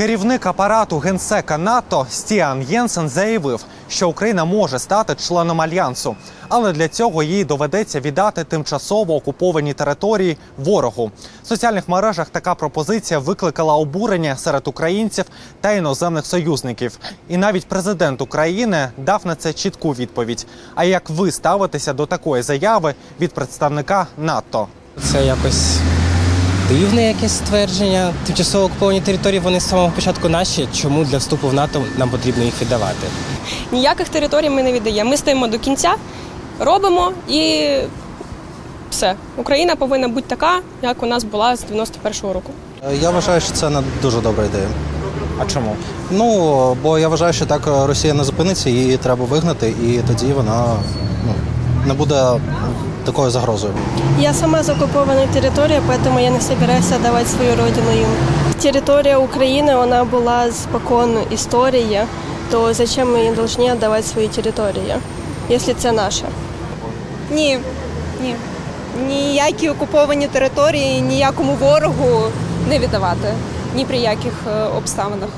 Керівник апарату генсека НАТО Стіан Єнсен заявив, що Україна може стати членом альянсу, але для цього їй доведеться віддати тимчасово окуповані території ворогу. В соціальних мережах така пропозиція викликала обурення серед українців та іноземних союзників. І навіть президент України дав на це чітку відповідь. А як ви ставитеся до такої заяви від представника НАТО? Це якось дивне якесь ствердження. Тимчасово окуповані території вони з самого початку наші. Чому для вступу в НАТО нам потрібно їх віддавати? Ніяких територій ми не віддаємо. Ми стоїмо до кінця, робимо і все. Україна повинна бути така, як у нас була з 91-го року. Я вважаю, що це не дуже добра ідея. А чому? Ну бо я вважаю, що так Росія не зупиниться, її треба вигнати, і тоді вона ну, не буде такою загрозою. Я сама с оккупованной территории, поэтому я не собираюсь отдавать свою родину им. Территория Украины, она была спокон история, то зачем мы им должны отдавать свої території, якщо це наше? Ні, ні. Ніякі окуповані території ніякому ворогу не віддавати ні при яких е, обставинах.